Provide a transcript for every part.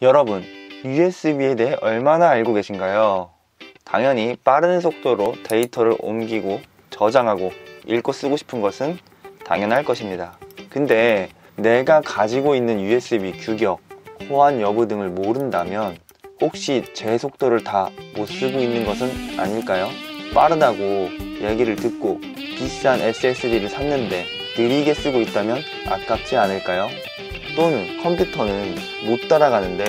여러분, USB에 대해 얼마나 알고 계신가요? 당연히 빠른 속도로 데이터를 옮기고 저장하고 읽고 쓰고 싶은 것은 당연할 것입니다. 근데 내가 가지고 있는 USB 규격, 호환 여부 등을 모른다면 혹시 제 속도를 다 못 쓰고 있는 것은 아닐까요? 빠르다고 얘기를 듣고 비싼 SSD를 샀는데 느리게 쓰고 있다면 아깝지 않을까요? 또는 컴퓨터는 못 따라가는데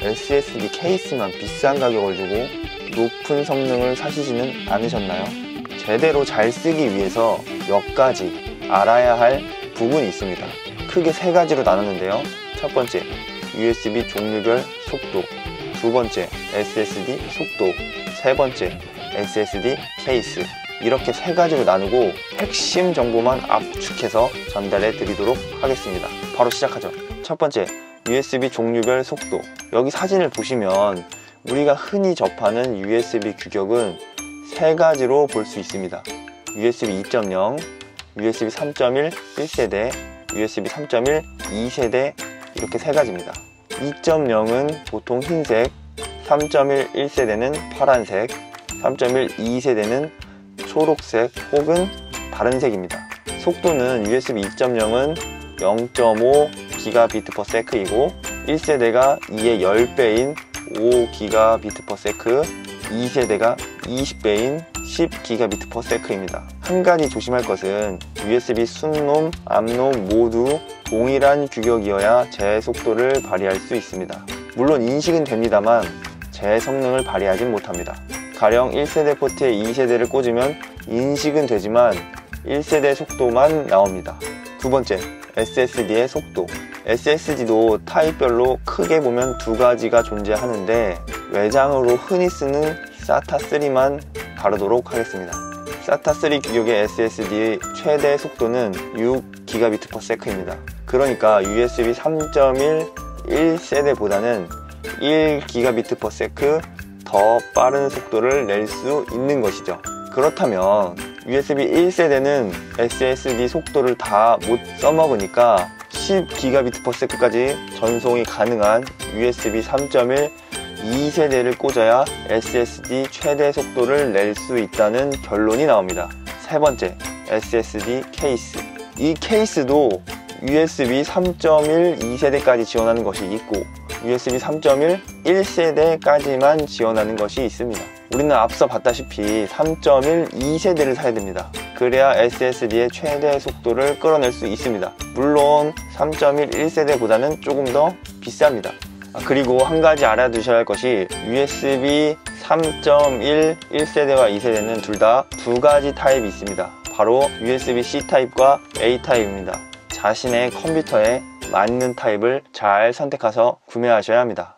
SSD 케이스만 비싼 가격을 주고 높은 성능을 사시지는 않으셨나요? 제대로 잘 쓰기 위해서 몇 가지 알아야 할 부분이 있습니다. 크게 세 가지로 나눴는데요. 첫 번째, USB 종류별 속도. 두 번째, SSD 속도. 세 번째, SSD 케이스. 이렇게 세 가지로 나누고 핵심 정보만 압축해서 전달해 드리도록 하겠습니다. 바로 시작하죠. 첫 번째, USB 종류별 속도. 여기 사진을 보시면 우리가 흔히 접하는 USB 규격은 세 가지로 볼 수 있습니다. USB 2.0, USB 3.1 1세대, USB 3.1 2세대 이렇게 세 가지입니다. 2.0은 보통 흰색, 3.1 1세대는 파란색, 3.1 2세대는 초록색 혹은 다른 색입니다. 속도는 USB 2.0은 0.5 gigabit/s이고 1세대가 2의 10배인 5 gigabit/s, 2세대가 20배인 10 gigabit/s입니다. 한 가지 조심할 것은 USB 순놈, 암놈 모두 동일한 규격이어야 제 속도를 발휘할 수 있습니다. 물론 인식은 됩니다만 제 성능을 발휘하진 못합니다. 가령 1세대 포트에 2세대를 꽂으면 인식은 되지만 1세대 속도만 나옵니다. 두 번째, SSD의 속도. SSD도 타입별로 크게 보면 두 가지가 존재하는데 외장으로 흔히 쓰는 SATA3만 다루도록 하겠습니다. SATA3 규격의 SSD의 최대 속도는 6GBps/s입니다. 그러니까 USB 3.1 1세대보다는 1GBps 더 빠른 속도를 낼 수 있는 것이죠. 그렇다면 USB 1세대는 SSD 속도를 다 못 써먹으니까 10GBps까지 전송이 가능한 USB 3.1 2세대를 꽂아야 SSD 최대 속도를 낼 수 있다는 결론이 나옵니다. 세 번째, SSD 케이스. 이 케이스도 USB 3.1 2세대까지 지원하는 것이 있고 USB 3.1 1세대까지만 지원하는 것이 있습니다. 우리는 앞서 봤다시피 3.1 2세대를 사야 됩니다. 그래야 SSD의 최대 속도를 끌어낼 수 있습니다. 물론 3.1 1세대보다는 조금 더 비쌉니다. 아, 그리고 한 가지 알아두셔야 할 것이 USB 3.1 1세대와 2세대는 둘 다 두 가지 타입이 있습니다. 바로 USB-C 타입과 A 타입입니다. 자신의 컴퓨터에 맞는 타입을 잘 선택해서 구매하셔야 합니다.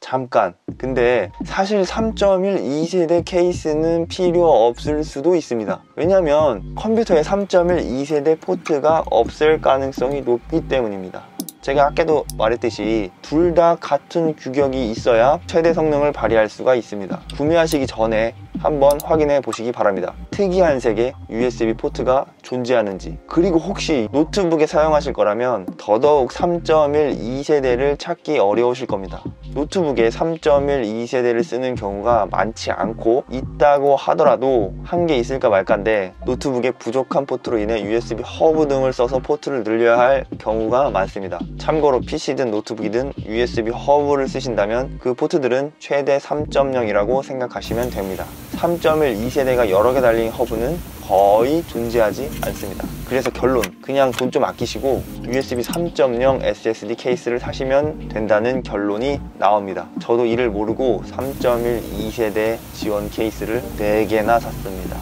잠깐. 근데 사실 3.1 2세대 케이스는 필요 없을 수도 있습니다. 왜냐면 컴퓨터에 3.1 2세대 포트가 없을 가능성이 높기 때문입니다. 제가 아까도 말했듯이 둘 다 같은 규격이 있어야 최대 성능을 발휘할 수가 있습니다. 구매하시기 전에 한번 확인해 보시기 바랍니다. 특이한 색의 USB 포트가 존재하는지 그리고 혹시 노트북에 사용하실 거라면 더더욱 3.1 2세대를 찾기 어려우실 겁니다. 노트북에 3.1 2세대를 쓰는 경우가 많지 않고 있다고 하더라도 한 개 있을까 말까인데 노트북에 부족한 포트로 인해 USB 허브 등을 써서 포트를 늘려야 할 경우가 많습니다. 참고로 PC든 노트북이든 USB 허브를 쓰신다면 그 포트들은 최대 3.0이라고 생각하시면 됩니다 3.1 2세대가 여러 개 달린 허브는 거의 존재하지 않습니다. 그래서 결론 그냥 돈 좀 아끼시고 USB 3.0 SSD 케이스를 사시면 된다는 결론이 나옵니다. 저도 이를 모르고 3.1 2세대 지원 케이스를 4개나 샀습니다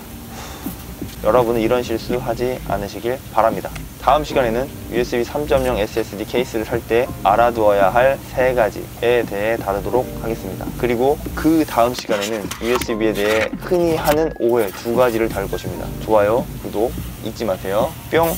여러분은 이런 실수 하지 않으시길 바랍니다. 다음 시간에는 USB 3.0 SSD 케이스를 살 때 알아두어야 할 세 가지에 대해 다루도록 하겠습니다. 그리고 그 다음 시간에는 USB에 대해 흔히 하는 오해 두 가지를 다룰 것입니다. 좋아요, 구독 잊지 마세요. 뿅